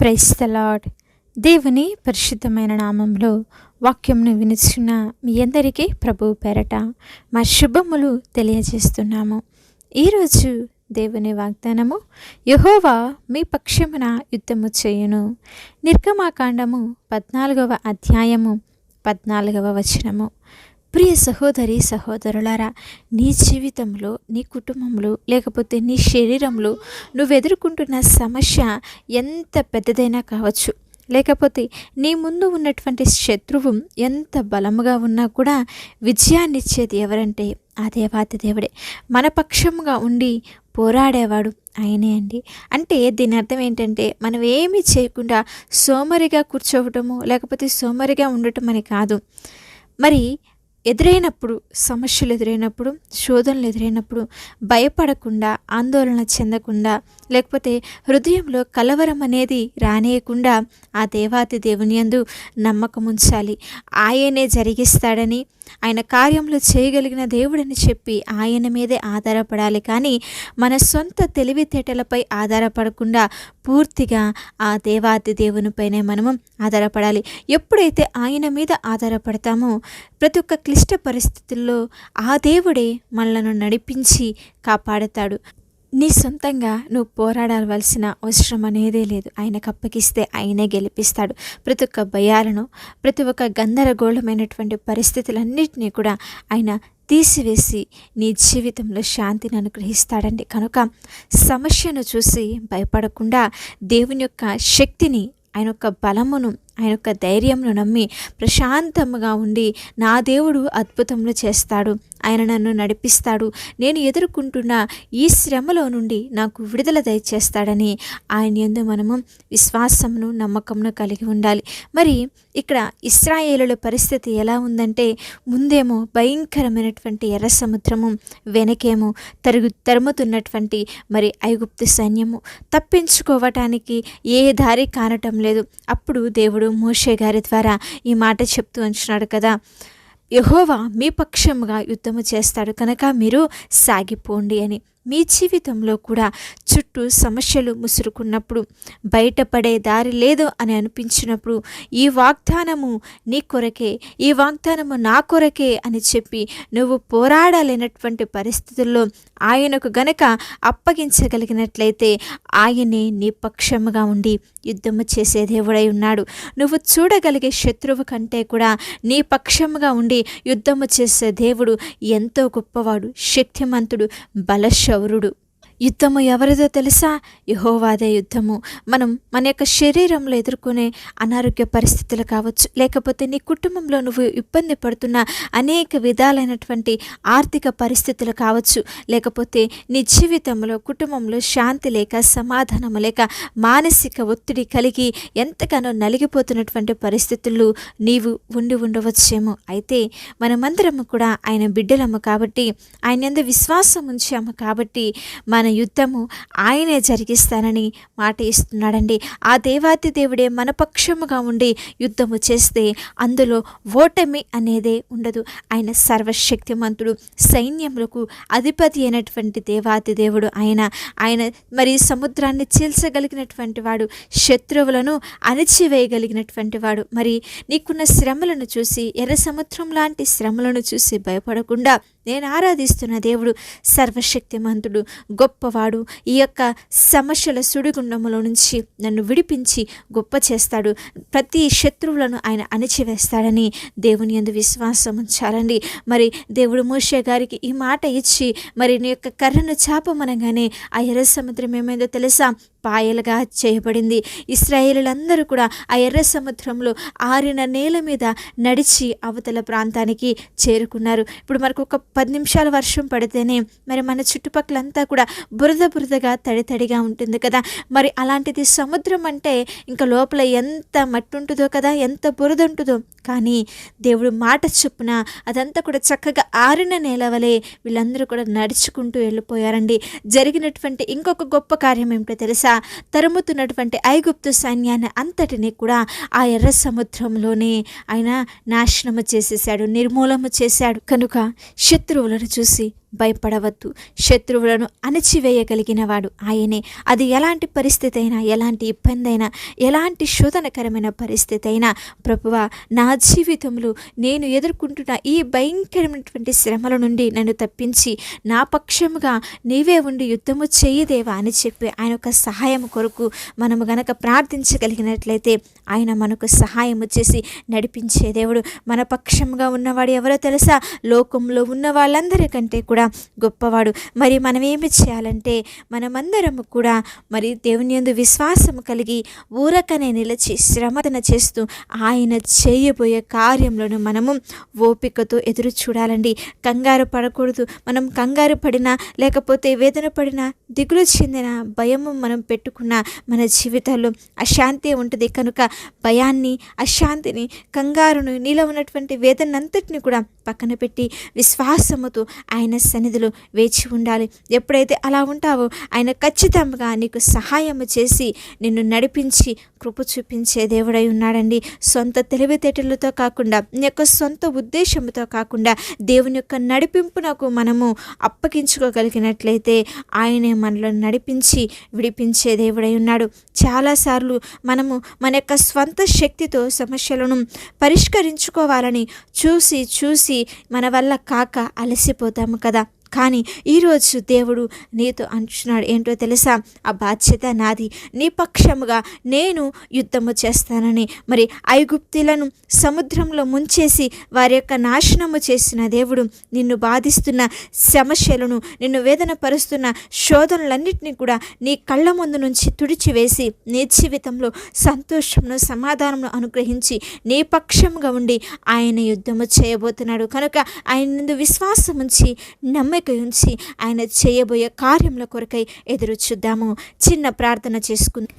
Price దేవుని పరిశుద్ధమైన నామంలో వాక్యంను వినిచున్న మీ అందరికీ ప్రభు పేరట మా శుభములు తెలియజేస్తున్నాము. ఈరోజు దేవుని వాగ్దానము యహోవా మీ పక్షమున యుద్ధము చేయును. నిర్గమాకాండము పద్నాలుగవ అధ్యాయము పద్నాలుగవ వచనము. ప్రియ సహోదరి సహోదరులారా నీ జీవితంలో నీ కుటుంబంలో లేకపోతే నీ శరీరంలో నువ్వు ఎదుర్కొంటున్న సమస్య ఎంత పెద్దదైనా కావచ్చు. లేకపోతే నీ ముందు ఉన్నటువంటి శత్రువు ఎంత బలముగా ఉన్నా కూడా విజయాన్నిచ్చేది ఎవరంటే ఆ దేవాతి దేవుడే. మన పక్షముగా ఉండి పోరాడేవాడు ఆయనే అండి. అంటే దీని అర్థం ఏంటంటే మనం ఏమీ చేయకుండా సోమరిగా కూర్చోవటము లేకపోతే సోమరిగా ఉండటం అని కాదు. మరి ఎదురైనప్పుడు సమస్యలు ఎదురైనప్పుడు శోధనలు ఎదురైనప్పుడు భయపడకుండా ఆందోళన చెందకుండా లేకపోతే హృదయంలో కలవరం అనేది రానేయకుండా ఆ దేవాతి దేవుని యందు నమ్మకం ఉంచాలి. ఆయనే జరిగిస్తాడని ఆయన కార్యంలో చేయగలిగిన దేవుడని చెప్పి ఆయన మీదే ఆధారపడాలి. కానీ మన సొంత తెలివితేటలపై ఆధారపడకుండా పూర్తిగా ఆ దేవాది దేవునిపైనే మనము ఆధారపడాలి. ఎప్పుడైతే ఆయన మీద ఆధారపడతామో ప్రతి ఒక్క క్లిష్ట పరిస్థితుల్లో ఆ దేవుడే మనలను నడిపించి కాపాడతాడు. నీ సొంతంగా నువ్వు పోరాడవలసిన అవసరం అనేదే లేదు. ఆయనకు అప్పగిస్తే ఆయనే గెలిపిస్తాడు. ప్రతి ఒక్క భయాలను ప్రతి ఒక్క గందరగోళమైనటువంటి పరిస్థితులన్నింటినీ కూడా ఆయన తీసివేసి నీ జీవితంలో శాంతిని అనుగ్రహిస్తాడండి. కనుక సమస్యను చూసి భయపడకుండా దేవుని యొక్క శక్తిని ఆయన యొక్క బలమును ఆయన యొక్క ధైర్యంను నమ్మి ప్రశాంతంగా ఉండి నా దేవుడు అద్భుతములు చేస్తాడు. ఆయన నన్ను నడిపిస్తాడు. నేను ఎదుర్కొంటున్న ఈ శ్రమలో నుండి నాకు విడుదల దయచేస్తాడని ఆయన ఎందు మనము విశ్వాసమును నమ్మకమును కలిగి ఉండాలి. మరి ఇక్కడ ఇస్రాయేలుల పరిస్థితి ఎలా ఉందంటే ముందేమో భయంకరమైనటువంటి ఎర్ర సముద్రము వెనకేమో తరుగు తరుముతున్నటువంటి మరి ఐగుప్తు సైన్యము. తప్పించుకోవటానికి ఏ దారి కానటం లేదు. అప్పుడు దేవుడు మోషే గారి ద్వారా ఈ మాట చెప్తూ ఉంచున్నాడు కదా. యహోవా మీ పక్షముగా యుద్ధము చేస్తాడు కనుక మీరు సాగిపోండి అని. మీ జీవితంలో కూడా చుట్టూ సమస్యలు ముసురుకున్నప్పుడు బయటపడే దారి లేదు అని అనిపించినప్పుడు ఈ వాగ్దానము నీ కొరకే ఈ వాగ్దానము నా కొరకే అని చెప్పి నువ్వు పోరాడలేనటువంటి పరిస్థితుల్లో ఆయనకు గనక అప్పగించగలిగినట్లయితే ఆయనే నీ పక్షముగా ఉండి యుద్ధము చేసే దేవుడై ఉన్నాడు. నువ్వు చూడగలిగే శత్రువు కంటే కూడా నీ పక్షముగా ఉండి యుద్ధము చేసే దేవుడు ఎంతో గొప్పవాడు శక్తిమంతుడు చౌరుడు యుద్ధము ఎవరిదో తెలుసా? యహోవాదే యుద్ధము. మనం మన యొక్క శరీరంలో ఎదుర్కొనే అనారోగ్య పరిస్థితులు కావచ్చు లేకపోతే నీ కుటుంబంలో నువ్వు ఇబ్బంది పడుతున్న అనేక విధాలైనటువంటి ఆర్థిక పరిస్థితులు కావచ్చు లేకపోతే నీ జీవితంలో కుటుంబంలో శాంతి లేక సమాధానము లేక మానసిక ఒత్తిడి కలిగి ఎంతగానో నలిగిపోతున్నటువంటి పరిస్థితులు నీవు ఉండి ఉండవచ్చేమో. అయితే మనమందరము కూడా ఆయన బిడ్డలము కాబట్టి ఆయన ఎంత విశ్వాసం ఉంచాము కాబట్టి మన మన యుద్ధము ఆయనే జరిగిస్తానని మాట ఇస్తున్నాడండి. ఆ దేవాతి దేవుడే మన పక్షముగా ఉండి యుద్ధము చేస్తే అందులో ఓటమి అనేదే ఉండదు. ఆయన సర్వశక్తిమంతుడు సైన్యములకు అధిపతి అయినటువంటి దేవాతి దేవుడు ఆయన. ఆయన మరి సముద్రాన్ని చీల్చగలిగినటువంటి వాడు శత్రువులను అణిచివేయగలిగినటువంటి వాడు. మరి నీకున్న శ్రమలను చూసి ఎర్ర సముద్రం లాంటి శ్రమలను చూసి భయపడకుండా నేను ఆరాధిస్తున్న దేవుడు సర్వశక్తిమంతుడు గొప్పవాడు. ఈ యొక్క సమస్యల సుడిగుండములో నుంచి నన్ను విడిపించి గొప్ప చేస్తాడు. ప్రతి శత్రువులను ఆయన అణిచివేస్తాడని దేవుని ఎందు విశ్వాసం ఉంచాలండి. మరి దేవుడు మోషే గారికి ఈ మాట ఇచ్చి మరి నీ యొక్క కర్రను చాపమనగానే ఆ ఎర్ర సముద్రం ఏమైందో తెలుసా? పాయలుగా చేయబడింది. ఇస్రాయేలులందరూ కూడా ఆ ఎర్ర సముద్రంలో ఆరిన నేల మీద నడిచి అవతల ప్రాంతానికి చేరుకున్నారు. ఇప్పుడు మనకు ఒక పది నిమిషాల వర్షం పడితేనే మరి మన చుట్టుపక్కలంతా కూడా బురద బురదగా తడి తడిగా ఉంటుంది కదా. మరి అలాంటిది సముద్రం అంటే ఇంకా లోపల ఎంత మట్టి ఉంటుందో కదా ఎంత బురద ఉంటుందో కానీ దేవుడు మాట చొప్పున అదంతా కూడా చక్కగా ఆరిన నేల వలె వీళ్ళందరూ కూడా నడుచుకుంటూ వెళ్ళిపోయారండి. జరిగినటువంటి ఇంకొక గొప్ప కార్యం ఏమిటో తెలుసా? తరుముతున్నటువంటి ఐగుప్తు సైన్యాన్ని అంతటిని కూడా ఆ ఎర్ర సముద్రంలోనే ఆయన నాశనము చేసేసాడు నిర్మూలము చేశాడు. కనుక శత్రువులను చూసి భయపడవద్దు. శత్రువులను అణచివేయగలిగినవాడు ఆయనే. అది ఎలాంటి పరిస్థితి అయినా ఎలాంటి ఇబ్బంది అయినా ఎలాంటి శోధనకరమైన పరిస్థితి అయినా ప్రభువ నా జీవితంలో నేను ఎదుర్కొంటున్న ఈ భయంకరమైనటువంటి శ్రమల నుండి నన్ను తప్పించి నా పక్షముగా నీవే ఉండి యుద్ధము చేయదేవా అని చెప్పి ఆయన యొక్క సహాయం కొరకు మనము గనక ప్రార్థించగలిగినట్లయితే ఆయన మనకు సహాయము చేసి నడిపించే దేవుడు. మన పక్షంగా ఉన్నవాడు ఎవరో తెలుసా? లోకంలో ఉన్న వాళ్ళందరికంటే కూడా గొప్పవాడు. మరి మనం ఏమి చేయాలంటే మనమందరము కూడా మరి దేవుని యందు విశ్వాసం కలిగి ఊరకనే నిలిచి శ్రమదన చేస్తూ ఆయన చేయబోయే కార్యంలోనూ మనము ఓపికతో ఎదురు చూడాలండి. కంగారు పడకూడదు. మనం కంగారు పడినా లేకపోతే వేదన పడినా దిగులు చెందిన భయము మనం పెట్టుకున్న మన జీవితాల్లో అశాంతి ఉంటుంది. కనుక భయాన్ని అశాంతిని కంగారును నీలో ఉన్నటువంటి వేదనంతటిని కూడా పక్కన పెట్టి విశ్వాసముతో ఆయన సన్నిధిలో వేచి ఉండాలి. ఎప్పుడైతే అలా ఉంటావో ఆయన ఖచ్చితంగా నీకు సహాయం చేసి నిన్ను నడిపించి కృప చూపించే దేవుడై ఉన్నాడండి. సొంత తెలివితేటలతో కాకుండా నీ యొక్క సొంత ఉద్దేశంతో కాకుండా దేవుని యొక్క నడిపింపునకు మనము అప్పగించుకోగలిగినట్లయితే ఆయనే మనలో నడిపించి విడిపించే దేవుడై ఉన్నాడు. చాలాసార్లు మనము మన యొక్క స్వంత శక్తితో సమస్యలను పరిష్కరించుకోవాలని చూసి చూసి మన వల్ల కాక అలసిపోతాము కదా. కానీ ఈరోజు దేవుడు నీతో అంటున్నాడు ఏంటో తెలుసా? ఆ బాధ్యత నాది. నీ పక్షముగా నేను యుద్ధము చేస్తానని. మరి ఐగుప్తులను సముద్రంలో ముంచేసి వారి యొక్క నాశనము చేసిన దేవుడు నిన్ను బాధిస్తున్న సమస్యలను నిన్ను వేదన పరుస్తున్న శోధనలన్నింటినీ కూడా నీ కళ్ళ ముందు నుంచి తుడిచివేసి నీ జీవితంలో సంతోషంను సమాధానమును అనుగ్రహించి నీ పక్షంగా ఉండి ఆయన యుద్ధము చేయబోతున్నాడు. కనుక ఆయన విశ్వాసం ఉంచి నమ్మిక ఉంచి ఆయన చేయబోయే కార్యముల కొరకై ఎదురు చూద్దాము. చిన్న ప్రార్థన చేసుకుంది.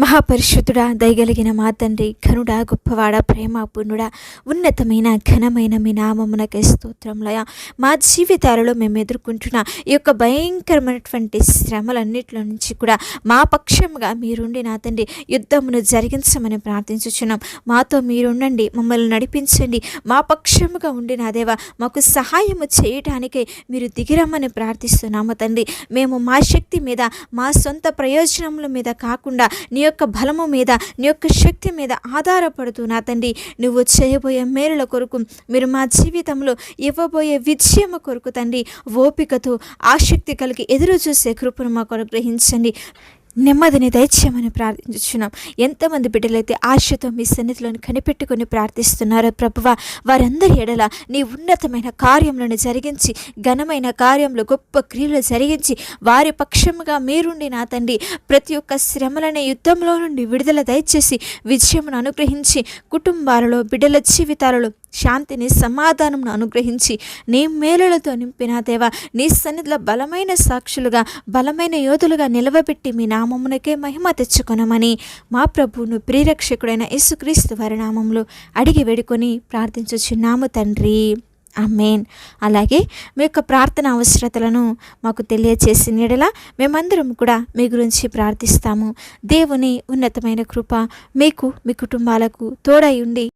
మహాపరిశుద్ధుడా దయగలిగిన మా తండ్రి ఘనుడా గొప్పవాడ ప్రేమ పూర్ణుడా ఉన్నతమైన ఘనమైన మీ నామమునకే స్తోత్రంలయ మా జీవితాలలో మేము ఎదుర్కొంటున్న ఈ యొక్క భయంకరమైనటువంటి శ్రమలన్నిటిలో నుంచి కూడా మా పక్షంగా మీరుండి నా తండ్రి యుద్ధమును జరిగించమని ప్రార్థించుచున్నాం. మాతో మీరుండండి మమ్మల్ని నడిపించండి. మా పక్షముగా ఉండి నా దేవ మాకు సహాయము చేయటానికే మీరు దిగిరమ్మని ప్రార్థిస్తున్నాము తండ్రి. మేము మా శక్తి మీద మా సొంత ప్రయోజనముల మీద కాకుండా నీ యొక్క బలము మీద నీ యొక్క శక్తి మీద ఆధారపడుతూ నా తండ్రి. నువ్వు చేయబోయే మేలుల కొరకు మీరు మా జీవితంలో ఇవ్వబోయే విజయము కొరకు తండ్రి ఓపికతో ఆసక్తి కలిగి ఎదురు చూసే కృపను మాకు అనుగ్రహించండి నెమ్మదిని దయచేయమని ప్రార్థించున్నాం ఎంతమంది బిడ్డలైతే ఆశతో మీ సన్నిధిలోని కనిపెట్టుకొని ప్రార్థిస్తున్నారో ప్రభువ వారందరి ఎడల నీ ఉన్నతమైన కార్యములను జరిగించి ఘనమైన కార్యములు గొప్ప క్రియలు జరిగించి వారి పక్షముగా మీరుండి నా తండ్రి ప్రతి ఒక్క శ్రమలనే యుద్ధంలో నుండి విడుదల దయచేసి విజయమును అనుగ్రహించి కుటుంబాలలో బిడ్డల జీవితాలలో శాంతిని సమాధానంను అనుగ్రహించి నీ మేలులతో నింపిన దేవా నీ సన్నిధిలో బలమైన సాక్షులుగా బలమైన యోధులుగా నిలవబెట్టి మీ నామమునకే మహిమ తెచ్చుకొనమని మా ప్రభువును ప్రియరక్షకుడైన యేసుక్రీస్తు వారి నామంలో అడిగి వేడుకొని ప్రార్థించుచున్నాము తండ్రి. అమేన్ అలాగే మీ యొక్క ప్రార్థన అవసరతలను మాకు తెలియచేసిన నీడలా మేమందరం కూడా మీ గురించి ప్రార్థిస్తాము. దేవుని ఉన్నతమైన కృప మీకు మీ కుటుంబాలకు తోడై ఉండి